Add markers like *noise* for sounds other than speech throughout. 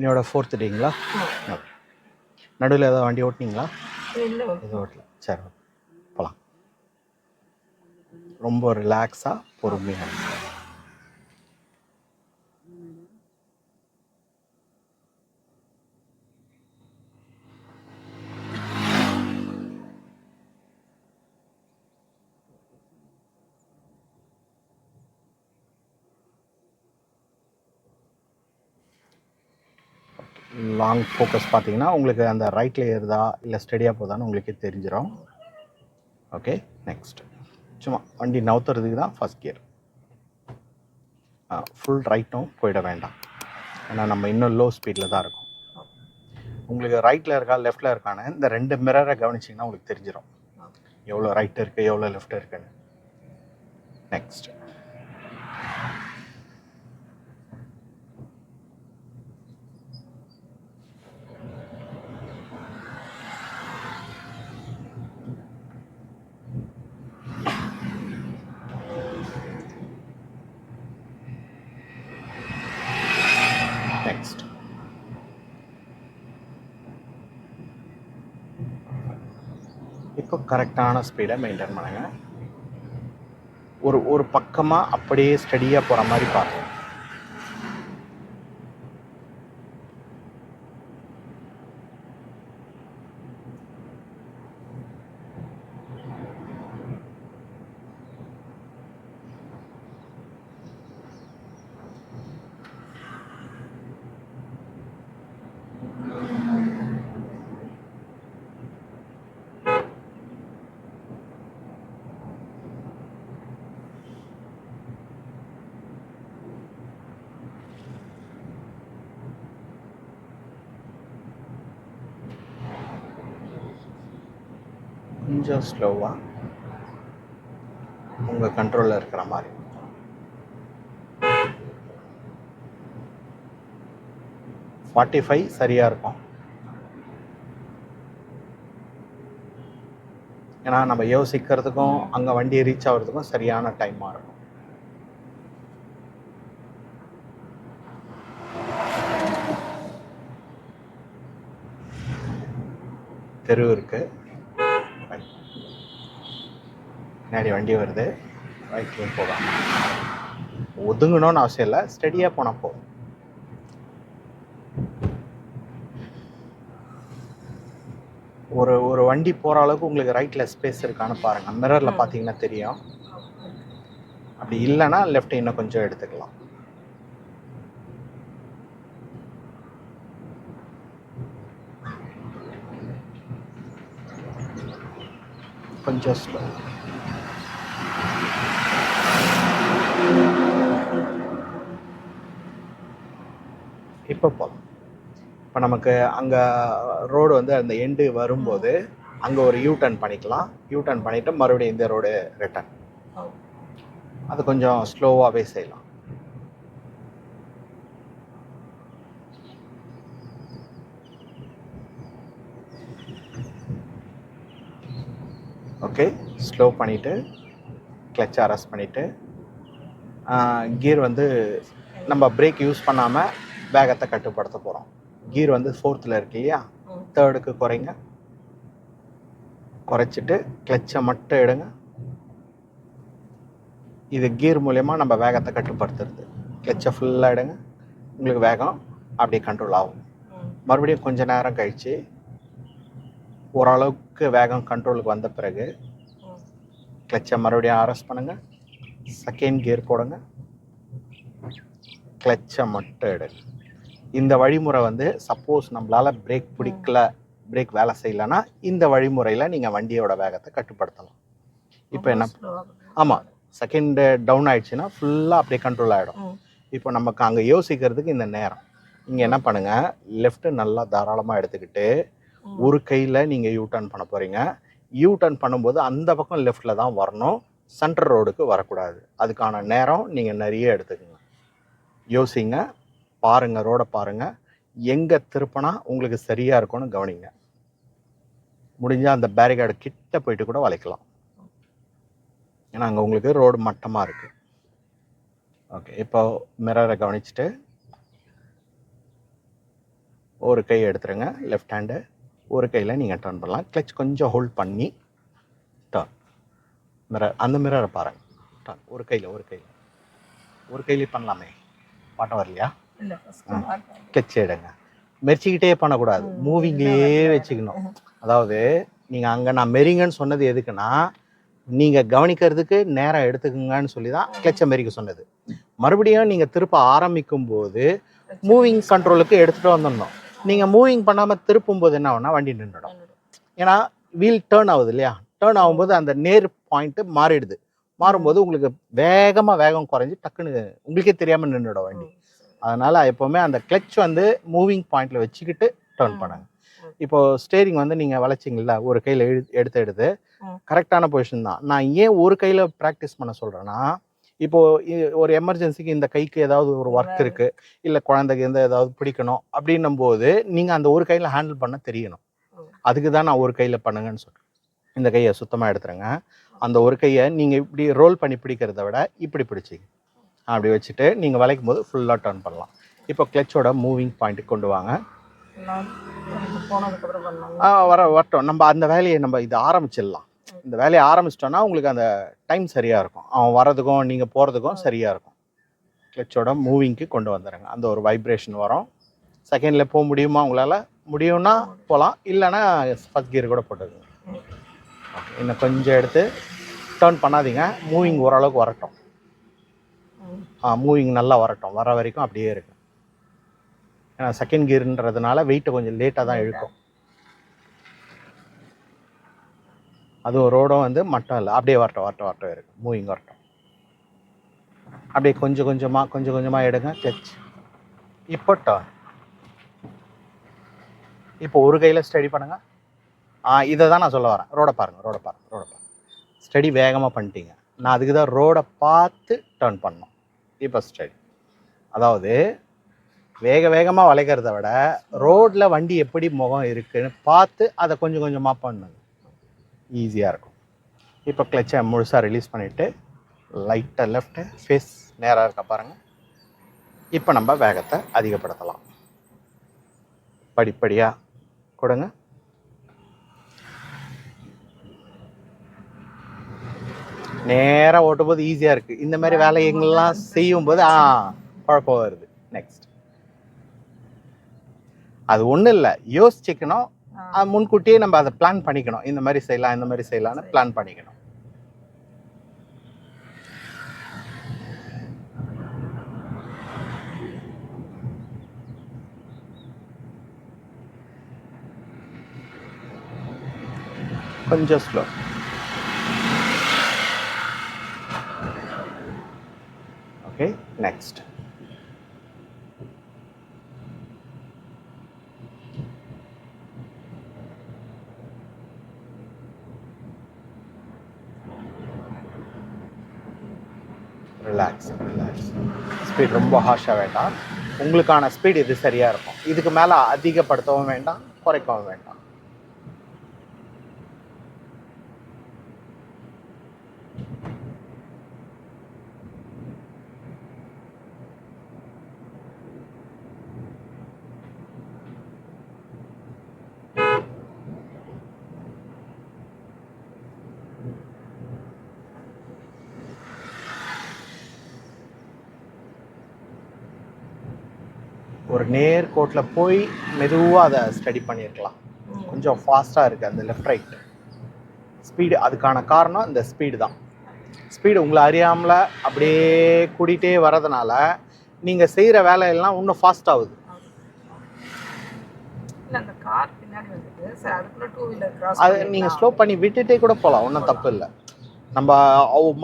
இன்னையோட ஃபோர்த் டேங்களா நடுவில் ஏதாவது வண்டி ஓட்டினீங்களா? எதுவும் ஓட்டல. சரி போகலாம் ரொம்ப ரிலாக்ஸாக பொறுமையாக லாங் ஃபோக்கஸ் பார்த்தீங்கன்னா உங்களுக்கு அந்த ரைட்டில் ஏறுதா இல்லை ஸ்டெடியாக போதான்னு உங்களுக்கே தெரிஞ்சிடும் ஓகே நெக்ஸ்ட் சும்மா வண்டி நவுத்துறதுக்கு தான் ஃபஸ்ட் கியர் ஃபுல் ரைட்டும் போயிட வேண்டாம். ஏன்னா நம்ம இன்னும் லோ ஸ்பீடில் தான் இருக்கும். உங்களுக்கு ரைட்டில் இருக்கா லெஃப்ட்டில் இருக்கான்னு இந்த ரெண்டு மிரரை கவனிச்சிங்கன்னா உங்களுக்கு தெரிஞ்சிடும் எவ்வளோ ரைட் இருக்குது எவ்வளோ லெஃப்ட் இருக்குன்னு நெக்ஸ்ட் இப்போ கரெக்டான ஸ்பீடை மெயின்டைன் பண்ணுங்க. ஒரு ஒரு பக்கமாக அப்படியே ஸ்டடியாக போகிற மாதிரி பார்க்கணும் கொஞ்சம் ஸ்லோவாக உங்கள் கண்ட்ரோலில் இருக்கிற மாதிரி. ஃபார்ட்டி ஃபைவ் சரியாக இருக்கும். ஏன்னா நம்ம யோசிக்கிறதுக்கும் அங்கே வண்டி ரீச் ஆகிறதுக்கும் சரியான டைமாக இருக்கும். தெரு இருக்குது பின்னாடி வண்டி வருது. ரைட்லேயும் போகலாம் ஒதுங்கணும்னு அவசியம் இல்லை. ஸ்டெடியாக போனால் போதும். ஒரு ஒரு வண்டி போகிற அளவுக்கு உங்களுக்கு ரைட்டில் ஸ்பேஸ் இருக்கான்னு பாருங்கள் மிரரில் பார்த்தீங்கன்னா தெரியும். அப்படி இல்லைன்னா லெஃப்ட் இன்னும் கொஞ்சம் எடுத்துக்கலாம். கொஞ்சம் ஸ்லோ இப்போ போகலாம். இப்போ நமக்கு அங்கே ரோடு வந்து அந்த எண்டு வரும்போது அங்கே ஒரு யூ டர்ன் பண்ணிக்கலாம். யூ டர்ன் பண்ணிவிட்டு மறுபடியும் இந்த ரோடு ரிட்டர்ன் அது கொஞ்சம் ஸ்லோவாகவே செய்யலாம். ஓகே ஸ்லோ பண்ணிவிட்டு கிளச் அரெஸ்ட் பண்ணிவிட்டு கியர் வந்து நம்ம பிரேக் யூஸ் பண்ணாமல் வேகத்தை கட்டுப்படுத்த போகிறோம் கீர் வந்து ஃபோர்த்தில் இருக்கு இல்லையா? தேர்டுக்கு குறைங்க. குறைச்சிட்டு கிளச்சை மட்டும் எடுங்க. இது கீர் மூலயமா நம்ம வேகத்தை கட்டுப்படுத்துறது. கிளச்சை ஃபுல்லாக எடுங்க. உங்களுக்கு வேகம் அப்படியே கண்ட்ரோல் ஆகும். மறுபடியும் கொஞ்ச நேரம் கழித்து ஓரளவுக்கு வேகம் கண்ட்ரோலுக்கு வந்த பிறகு கிளச்சை மறுபடியும் அரெஸ்ட் பண்ணுங்கள் செகண்ட் கியர் போடுங்க. கிளச்சை மட்டும் எடுங்க. இந்த வழிமுறை வந்து சப்போஸ் நம்மளால் பிரேக் பிடிக்கல பிரேக் வேலை செய்யலைன்னா இந்த வழிமுறையில் நீங்கள் வண்டியோட வேகத்தை கட்டுப்படுத்தலாம். இப்போ என்ன ஆமாம் செகண்ட் டவுன் ஆயிடுச்சுன்னா ஃபுல்லாக அப்படியே கண்ட்ரோல் ஆகிடும் இப்போ நமக்கு அங்கே யோசிக்கிறதுக்கு இந்த நேரம். நீங்கள் என்ன பண்ணுங்கள் லெஃப்ட்டு நல்லா தாராளமாக எடுத்துக்கிட்டு ஒரு கையில் நீங்கள் யூ டர்ன் பண்ண போகிறீங்க யூ டர்ன் பண்ணும்போது அந்த பக்கம் லெஃப்டில் தான் வரணும். சென்ட்ரல் ரோடுக்கு வரக்கூடாது. அதுக்கான நேரம் நீங்கள் நிறைய எடுத்துக்கோங்க. யோசிங்க. பாருங்கள் ரோடை பாருங்கள் எங்கே திருப்பினா உங்களுக்கு சரியாக இருக்கும்னு கவனிங்க. முடிஞ்சால் அந்த பேரிகார்டு கிட்ட போயிட்டு கூட வளைக்கலாம். ஏன்னா அங்கே உங்களுக்கு ரோடு மட்டமாக இருக்குது ஓகே இப்போ மிரரை கவனிச்சுட்டு ஒரு கை எடுத்துருங்க லெஃப்ட் ஹேண்டு ஒரு கையில் நீங்கள் டர்ன் பண்ணலாம். கிளச் கொஞ்சம் ஹோல்ட் பண்ணி டர்ன் மிரர் அந்த மிரரை பாருங்க. டர்ன் ஒரு கையில் ஒரு கையில். ஒரு கையிலே பண்ணலாமே. பாட்டம் வரலையா? கிளச் எடுங்க மெரிச்சிக்கிட்டே பண்ணக்கூடாது. மூவிங்லேயே வச்சுக்கணும். அதாவது நீங்கள் அங்கே நான் மெரிங்கன்னு சொன்னது எதுக்குன்னா நீங்கள் கவனிக்கிறதுக்கு நேரம் எடுத்துக்கங்கன்னு சொல்லி தான் கிளச்சை மெரிக்க சொன்னது. மறுபடியும் நீங்கள் திருப்ப ஆரம்பிக்கும் போது மூவிங் கண்ட்ரோலுக்கு எடுத்துகிட்டு வந்துடணும். நீங்கள் மூவிங் பண்ணாமல் திருப்பும் போது என்ன ஆகும்னா வண்டி நின்றுடும். ஏன்னா வீல் டேர்ன் ஆகுது இல்லையா? டேர்ன் ஆகும்போது அந்த நேர் பாயிண்ட்டு மாறிடுது. மாறும்போது உங்களுக்கு வேகமாக வேகம் குறைஞ்சி டக்குன்னு உங்களுக்கே தெரியாமல் நின்றுடும் வண்டி. அதனால் எப்போவுமே அந்த கிளச் வந்து மூவிங் பாயிண்டில் வச்சுக்கிட்டு டேர்ன். பண்ணுங்க இப்போ ஸ்டேரிங் வந்து நீங்கள் வளைச்சிங்களா ஒரு கையில் எடுத்து எடுத்து ம். கரெக்டான பொசிஷன் தான் நான் ஏன் ஒரு கையில் ப்ராக்டிஸ் பண்ண சொல்கிறேன்னா இப்போ ஒரு எமர்ஜென்சிக்கு இந்த கைக்கு ஏதாவது ஒரு ஒர்க் வேலை. இருக்கு இல்லை குழந்தைக்கு எந்த ஏதாவது பிடிக்கணும் அப்படின்னும் போது நீங்கள் அந்த ஒரு கையில் ஹேண்டில் பண்ண தெரியணும். அதுக்கு தான் நான் ஒரு கையில் பண்ணுங்கன்னு சொல்கிறேன் இந்த கையை சுத்தமாக எடுத்துருங்க அந்த ஒரு கையை நீங்கள் இப்படி ரோல் பண்ணி பிடிக்கிறத விட இப்படி பிடிச்சிங்க அப்படி வச்சுட்டு நீங்கள் வளைக்கும் போது ஃபுல்லாக டர்ன் பண்ணலாம். இப்போ கிளச்சோட மூவிங் பாயிண்ட்டுக்கு கொண்டு வாங்க. வர வரட்டும். நம்ம அந்த வேலையை நம்ம இது ஆரம்பிச்சிடலாம். இந்த வேலையை ஆரம்பிச்சிட்டோன்னா உங்களுக்கு அந்த டைம் சரியாக இருக்கும். அவன் வர்றதுக்கும் நீங்கள் போகிறதுக்கும் சரியாக இருக்கும். கிளச்சோட மூவிங்க்கு கொண்டு வந்துடுங்க அந்த ஒரு வைப்ரேஷன் வரும். செகண்டில் போக முடியுமா உங்களால்? முடியும்னா போகலாம் இல்லைன்னா ஃபஸ்ட் கியர் கூட போட்டுக்கோங்க. இன்னும் கொஞ்சம் எடுத்து டர்ன் பண்ணாதீங்க. மூவிங் ஓரளவுக்கு வரட்டும். மூவிங் நல்லா வரட்டும். வர வரைக்கும் அப்படியே இருக்கு. ஏன்னா செகண்ட் கியர்ன்றதுனால வெயிட்டை கொஞ்சம் லேட்டாக தான் இழுக்கும். அதுவும் ரோடும் வந்து மட்டம் இல்லை அப்படியே வரட்டும் வரட்டும் வரட்டும் இருக்கு. மூவிங் வரட்டும். அப்படியே கொஞ்சம் கொஞ்சமாக கொஞ்சம் கொஞ்சமாக எடுங்க. கிளச் இப்போ டர்ன் இப்போ ஒரு கையில் ஸ்டடி பண்ணுங்க. ஆ இதை தான் நான் சொல்ல வரேன். ரோடை பாருங்க ரோடை பாருங்க ரோடை பாருங்க. ஸ்டடி வேகமாக பண்ணிட்டீங்க. நான் அதுக்கு தான் ரோடை பார்த்து டர்ன் பண்ணோம் இப்போ ஸ்டடி அதாவது வேக வேகமாக வளைக்கிறத விட ரோட்டில் வண்டி எப்படி முகம் இருக்குன்னு பார்த்து அதை கொஞ்சம் கொஞ்சமாக பண்ணுங்க. ஈஸியாக இருக்கும். இப்போ கிளச்சை முழுசாக ரிலீஸ் பண்ணிவிட்டு லைட்டாக லெஃப்ட்டு ஃபேஸ் நேராக இருக்க பாருங்கள் இப்போ நம்ம வேகத்தை அதிகப்படுத்தலாம். படிப்படியாக கொடுங்க. நேராக ஓட்டும்போது ஈஸியாக இருக்குது இந்த மாதிரி வேலைங்கள்லாம் செய்யும்போது ஆ குழப்பம் வருது. நெக்ஸ்ட் அது ஒன்றும் இல்லை. யோசிச்சுக்கணும். முன்கூட்டியே நம்ம அதை பிளான் பண்ணிக்கணும். இந்த மாதிரி செய்யலாம் இந்த மாதிரி செய்யலாம்னு பிளான் பண்ணிக்கணும். கொஞ்சம் slow okay next relax relax speed ரொம்ப ஹாஷாக வேண்டாம். உங்களுக்கான ஸ்பீட் இது சரியாக இருக்கும். இதுக்கு மேலே அதிகப்படுத்தவும் வேண்டாம் குறைக்கவும் வேண்டாம். ஒரு நேர் கோட்டில் போய் மெதுவாக அதை ஸ்டடி பண்ணியிருக்கலாம். கொஞ்சம் ஃபாஸ்ட்டாக இருக்குது அந்த லெஃப்ட் ரைட் ஸ்பீடு அதுக்கான காரணம் இந்த ஸ்பீடு தான். ஸ்பீடு உங்களை அறியாமல் அப்படியே கூட்டிகிட்டே வரதுனால நீங்கள் செய்கிற வேலையெல்லாம் இன்னும் ஃபாஸ்ட் ஆகுது. அது நீங்கள் ஸ்லோ பண்ணி விட்டுட்டே கூட போகலாம் ஒன்றும் தப்பு இல்லை. நம்ம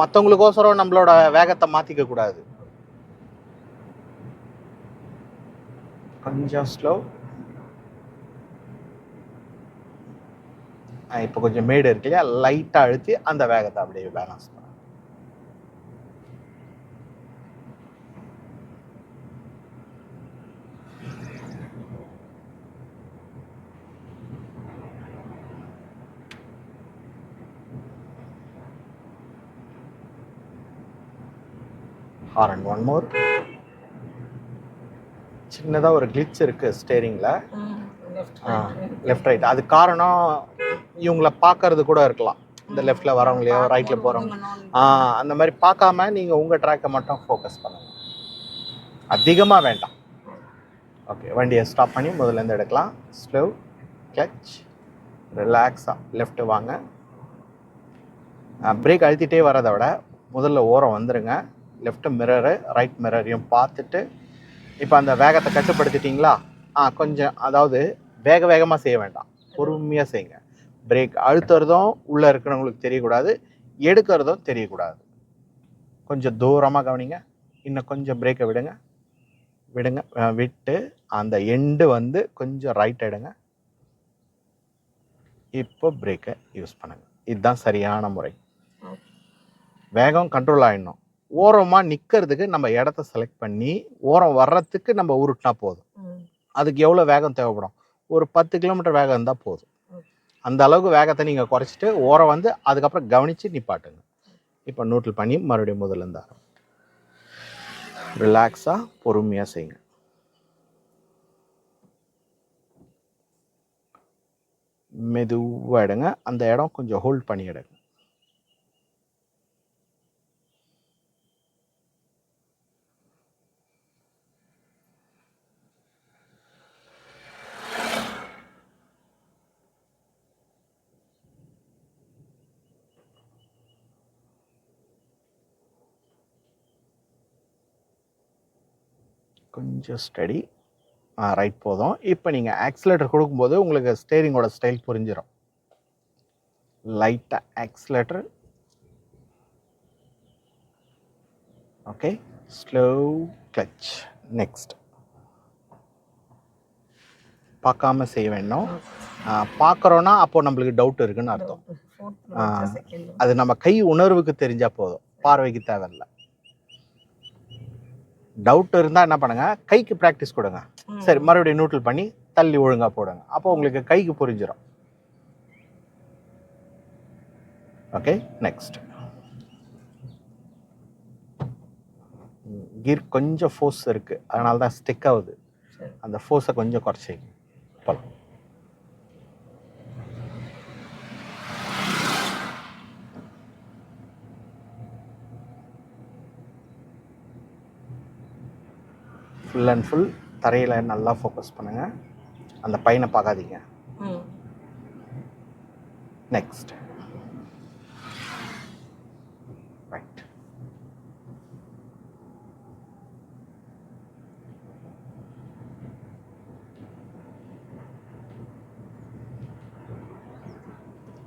மற்றவங்களுக்கோசரம் நம்மளோட வேகத்தை மாற்றிக்க கூடாது. கொஞ்சம் ஸ்லோ இப்போ கொஞ்சம் மேடு இருக்கு இல்லையா? லைட்டாக அழுத்தி அந்த வேகத்தை அப்படியே பேலன்ஸ் பண்ண ஹாரன் ஒன் மோர் சின்னதாக ஒரு கிளிச் இருக்குது ஸ்டேரிங்கில் லெஃப்ட் லெஃப்ட் ரைட் அது காரணம் இவங்கள பார்க்கறது கூட இருக்கலாம். இந்த லெஃப்ட்டில் வரவங்களையோ ரைட்டில் போகிறவங்க அந்த மாதிரி பார்க்காம நீங்கள் உங்கள் ட்ராக்கை மட்டும் ஃபோக்கஸ் பண்ணுங்க. அதிகமாக வேண்டாம். ஓகே வண்டியை ஸ்டாப் பண்ணி முதல்ல இருந்து எடுக்கலாம். ஸ்லோ கிளச் ரிலாக்ஸாக லெஃப்ட் வாங்க. பிரேக் அழுத்திட்டே வரதை விட முதல்ல ஓரம் வந்துருங்க. லெஃப்ட் மிரரு ரைட் மிரரையும் பார்த்துட்டு இப்போ அந்த வேகத்தை கட்டுப்படுத்திட்டீங்களா? ஆ கொஞ்சம் அதாவது வேக வேகமாக செய்ய வேண்டாம். பொறுமையாக செய்யுங்க பிரேக் அழுத்துறதும் உள்ளே இருக்கிறவங்களுக்கு தெரியக்கூடாது எடுக்கிறதும் தெரியக்கூடாது. கொஞ்சம் தூரமாக கவனிங்க. இன்னும் கொஞ்சம் பிரேக்கை விடுங்க. விடுங்க விட்டு அந்த எண்டு வந்து கொஞ்சம் ரைட் எடுங்க. இப்போ பிரேக்கை யூஸ் பண்ணுங்க. இதுதான் சரியான முறை. வேகம் கண்ட்ரோல் ஆகிடணும் ஓரமாக நிற்கிறதுக்கு நம்ம இடத்த செலக்ட் பண்ணி ஓரம் வர்றதுக்கு நம்ம உருட்டினா போதும். அதுக்கு எவ்வளோ வேகம் தேவைப்படும்? ஒரு பத்து கிலோமீட்டர் வேகம் இருந்தால் போதும். அந்த அளவுக்கு வேகத்தை நீங்கள் குறைச்சிட்டு ஓரம் வந்து அதுக்கப்புறம் கவனித்து நிப்பாட்டுங்க. இப்போ நூட்டில் பண்ணி மறுபடியும் முதல்ல இருந்து ஆரம்பி ரிலாக்ஸாக பொறுமையாக செய்யுங்க. மெதுவாக எடுங்க. அந்த இடம் கொஞ்சம் ஹோல்ட் பண்ணி எடுங்க. கொஞ்சம் ஸ்டடி ரைட் போதும். இப்போ நீங்கள் ஆக்சிலேட்டர் கொடுக்கும்போது உங்களுக்கு ஸ்டேரிங்கோட ஸ்டைல் புரிஞ்சிடும் லைட்டாக accelerator okay slow clutch next பார்க்காம செய்ய வேணும் பார்க்குறோன்னா அப்போ நம்மளுக்கு டவுட் இருக்குன்னு அர்த்தம். அது நம்ம கை உணர்வுக்கு தெரிஞ்சால் போதும். பார்வைக்கு தேவையில்ல. டவுட் இருந்தால் என்ன பண்ணுங்க? கைக்கு ப்ராக்டிஸ் கொடுங்க. சரி மறுபடியும் நியூட்ரல் பண்ணி தள்ளி ஒழுங்கா போடுங்க. அப்போ உங்களுக்கு கைக்கு புரிஞ்சிடும் ஓகே நெக்ஸ்ட் கீர் கொஞ்சம் ஃபோர்ஸ் இருக்கு. அதனால தான் ஸ்டிக் ஆகுது. அந்த ஃபோர்ஸை கொஞ்சம் குறைச்சிங்க போலாம். ஃபுல் அண்ட் ஃபுல் தரையில் நல்லா ஃபோக்கஸ் பண்ணுங்க. அந்த பையனை பார்க்காதீங்க. நெக்ஸ்ட் ரைட்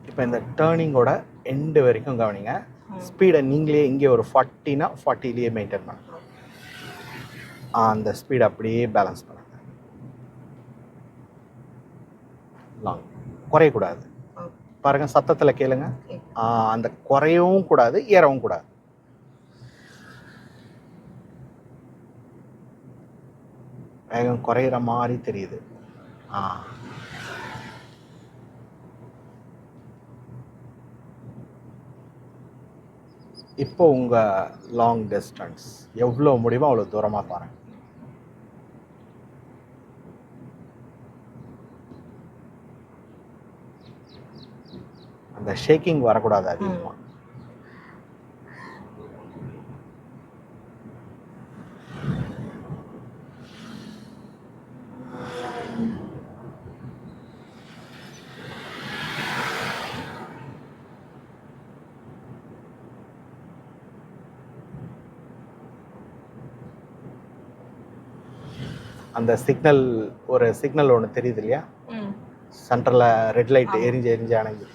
இப்போ இந்த டேர்னிங்கோட எண்டு வரைக்கும் கவனிங்க. ஸ்பீடை நீங்களே இங்கே ஒரு ஃபார்ட்டினா ஃபார்ட்டிலேயே மெயின்டைன் பண்ணுங்க அந்த ஸ்பீட் அப்படியே பேலன்ஸ் பண்ணுங்க. லாங் குறையக்கூடாது. பாருங்க சத்தத்தில் கேளுங்க. அந்த குறையவும் கூடாது ஏறவும் கூடாது. வேகம் குறையிற மாதிரி தெரியுது. ஆ. இப்போ உங்கள் லாங் டிஸ்டன்ஸ் எவ்வளோ முடியுமோ அவ்வளோ தூரமாக பாருங்க. அந்த ஷேக்கிங் வரக்கூடாது அதிகமாக அந்த சிக்னல் ஒரு சிக்னல் ஒன்று தெரியுது இல்லையா? சென்டரில் ரெட் லைட். எரிஞ்சு எரிஞ்சு அணைஞ்சு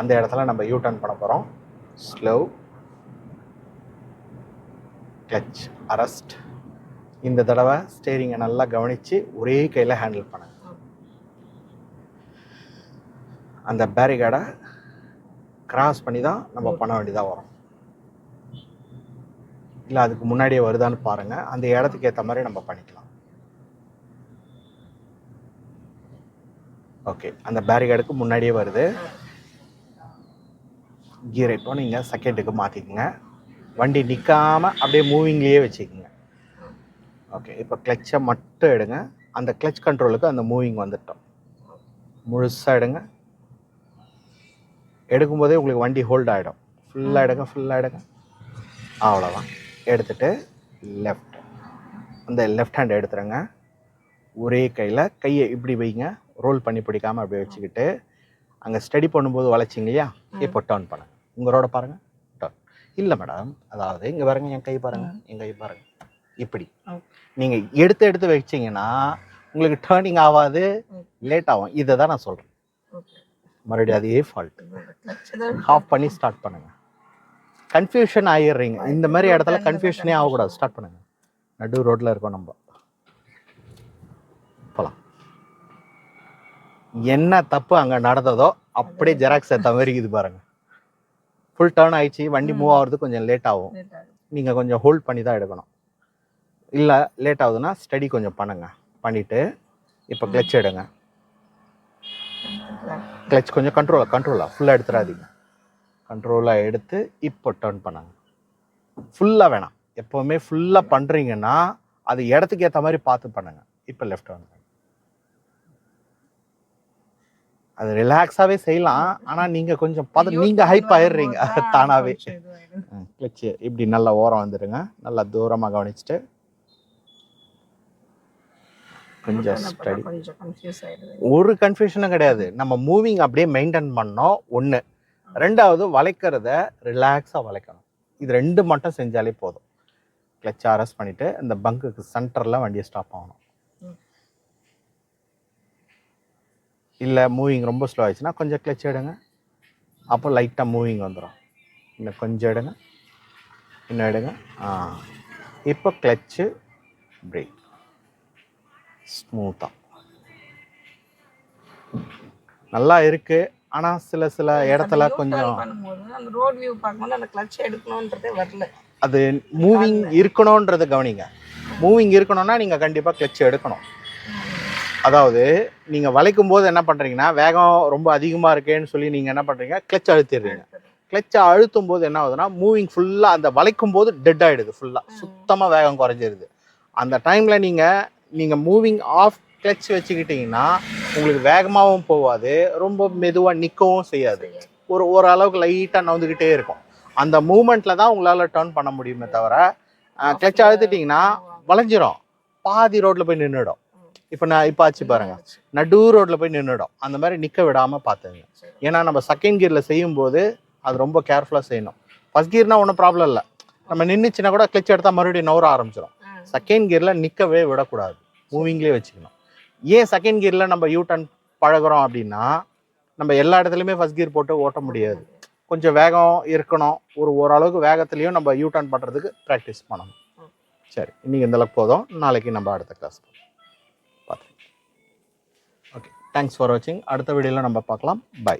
அந்த இடத்துல நம்ம யூ டர்ன் பண்ண போகிறோம் ஸ்லோ கிளச் அரஸ்ட் இந்த தடவை ஸ்டேரிங்கை நல்லா கவனித்து ஒரே கையில் ஹேண்டில் பண்ணுங்க. அந்த பேரிகார்டை கிராஸ் பண்ணி தான் நம்ம பண்ண வேண்டியதாக வரும். இல்லை அதுக்கு முன்னாடியே வருதான்னு பாருங்கள் அந்த இடத்துக்கு ஏற்ற மாதிரி நம்ம பண்ணிக்கலாம். ஓகே அந்த பேரிகார்டுக்கு முன்னாடியே வருது. கியர் இப்போ நீங்கள் செகண்டுக்கு மாற்றிக்கங்க வண்டி நிற்காம அப்படியே மூவிங்லேயே வச்சுக்கோங்க. ஓகே இப்போ கிளச்சை மட்டும் எடுங்க. அந்த கிளச் கண்ட்ரோலுக்கு அந்த மூவிங் வந்துட்டோம். முழுசாக எடுங்க. எடுக்கும்போதே உங்களுக்கு வண்டி ஹோல்ட் ஆகிடும் ஃபுல்லாக எடுங்க ஃபுல்லாக எடுங்க. அவ்வளோதான் எடுத்துட்டு லெஃப்ட் அந்த லெஃப்ட் ஹேண்ட் எடுத்துருங்க. ஒரே கையில் கையை இப்படி வைங்க. ரோல் பண்ணி பிடிக்காம அப்படியே வச்சுக்கிட்டு அங்கே ஸ்டடி பண்ணும்போது வளைச்சிங்க இல்லையா? இப்போ டர்ன் பண்ணுங்க உங்களோட பாருங்க. டர்ன் இல்லை மேடம் அதாவது இங்கே பாருங்க என் கை பாருங்க என் கை பாருங்க. இப்படி. நீங்கள் எடுத்து எடுத்து வச்சிங்கன்னா உங்களுக்கு டேர்னிங் ஆகாது லேட் ஆகும். இதை தான் நான் சொல்கிறேன் மறுபடியும் அதே ஃபால்ட் ஆஃப் பண்ணி ஸ்டார்ட் பண்ணுங்க. கன்ஃபியூஷன் ஆகிடுறீங்க இந்த மாதிரி இடத்துல கன்ஃபியூஷனே ஆகக்கூடாது. ஸ்டார்ட் பண்ணுங்க. நடு ரோட்ல இருக்கோம் நம்ம. போலாம். என்ன தப்பு அங்க நடந்ததோ அப்படியே ஜெராக்ஸ் ஏற்ற மாதிரி இது பாருங்க. ஃபுல் டர்ன் ஆயிடுச்சு வண்டி மூவ் ஆகுறது கொஞ்சம் லேட் ஆகும். நீங்கள் கொஞ்சம் ஹோல்ட் பண்ணி தான் எடுக்கணும். இல்லை லேட் ஆகுதுன்னா ஸ்டடி கொஞ்சம் பண்ணுங்க. பண்ணிட்டு இப்போ கிளச் எடுங்க. கிளச் கொஞ்சம் கண்ட்ரோலாக கண்ட்ரோலாக ஃபுல்லாக எடுத்துடாதீங்க. கண்ட்ரோலாக எடுத்து இப்போ டர்ன் பண்ணுங்க. ஃபுல்லாக வேணாம். எப்போவுமே ஃபுல்லாக பண்ணுறீங்கன்னா அது இடத்துக்கு ஏற்ற மாதிரி பார்த்து பண்ணுங்க. இப்போ லெஃப்ட் டர்ன் அது ரிலாக்ஸாகவே செய்யலாம். ஆனால் நீங்கள் கொஞ்சம் பார்த்து நீங்கள் ஹைப் ஆயிடுறீங்க. *laughs* தானாகவே. கிளச்சு. இப்படி நல்லா ஓரம் வந்துடுங்க. நல்லா தூரமாக கவனிச்சுட்டு. கொஞ்சம் ஸ்டடி ஒரு கன்ஃபியூஷனும் கிடையாது. நம்ம மூவிங் அப்படியே மெயின்டைன் பண்ணோம். ஒன்று ரெண்டாவது வளைக்கிறத ரிலாக்ஸாக வளைக்கணும். இது ரெண்டு மட்டும் செஞ்சாலே போதும். கிளச் அரெஸ்ட் பண்ணிவிட்டு இந்த பங்குக்கு சென்டரில் வண்டியை ஸ்டாப் ஆகணும். இல்லை மூவிங் ரொம்ப ஸ்லோ ஆயிடுச்சுன்னா கொஞ்சம் கிளச் எடுங்க. அப்போ லைட்டாக மூவிங் வந்துடும் இன்னும் கொஞ்சம் எடுங்க. இன்னும் எடுங்க. ஆ. இப்போ கிளச்சு பிரேக் ஸ்மூத்தாக நல்லா இருக்கு. ஆனா சில சில இடத்துல கொஞ்சம் அந்த ரோட் வியூ பார்க்கும்போது அந்த கிளச் எடுக்கணுன்றதே வரல. அது மூவிங் இருக்கணும்ன்றத கவனிங்க. மூவிங் இருக்கணும்னா நீங்க கண்டிப்பா கிளச் எடுக்கணும். அதாவது நீங்க வளைக்கும் போது என்ன பண்றீங்கன்னா வேகம் ரொம்ப அதிகமா இருக்கேன்னு சொல்லி நீங்க என்ன பண்றீங்க கிளச் அழுத்திடுறீங்க. கிளச்சை அழுத்தும் போது என்ன ஆகுதுன்னா மூவிங் ஃபுல்லா அந்த வளைக்கும் போது டெட் ஆயிடுது ஃபுல்லா சுத்தமா வேகம் குறைஞ்சிருது. அந்த டைம்ல நீங்க நீங்க மூவிங் ஆஃப் கிளச் வச்சுக்கிட்டீங்கன்னா உங்களுக்கு வேகமாகவும் போகாது ரொம்ப மெதுவாக நிற்கவும் செய்யாது. ஒரு ஓரளவுக்கு லைட்டாக நவுந்துக்கிட்டே இருக்கும். அந்த மூமெண்ட்டில் தான் உங்களால் டர்ன் பண்ண முடியுமே தவிர கிளச் அழுத்திட்டிங்கன்னா வளைஞ்சிரும். பாதி ரோட்டில் போய் நின்றுடும் இப்போ நான் இப்போ ஆச்சு பாருங்க. நடு ரோட்டில் போய் நின்றுடும் அந்த மாதிரி நிற்க விடாமல் பார்த்துங்க. ஏன்னா நம்ம செகண்ட் கியரில் செய்யும்போது அது ரொம்ப கேர்ஃபுல்லாக செய்யணும். ஃபர்ஸ்ட் கியர்னா ஒன்றும் ப்ராப்ளம் இல்லை. நம்ம நின்றுச்சுன்னா கூட கிளச் எடுத்தால் மறுபடியும் நவர ஆரம்பிச்சிடும் செகண்ட் கியரில் நிற்கவே விடக்கூடாது. மூவிங்லேயே வச்சுக்கணும். ஏன் செகண்ட் கியரில் நம்ம யூ டர்ன் பழகுறோம் அப்படின்னா நம்ம எல்லா இடத்துலையுமே ஃபர்ஸ்ட் கியர் போட்டு ஓட்ட முடியாது. கொஞ்சம் வேகம் இருக்கணும். ஒரு ஓரளவுக்கு வேகத்துலேயும் நம்ம யூ டர்ன் பண்ணுறதுக்கு ப்ராக்டிஸ் பண்ணணும் சரி. இன்னைக்கு இந்த அளவுக்கு போதும். நாளைக்கு நம்ம அடுத்த கிளாஸ் தேங்க்ஸ் ஃபார் வாட்சிங் அடுத்த வீடியோவில் நம்ம பார்க்கலாம். பை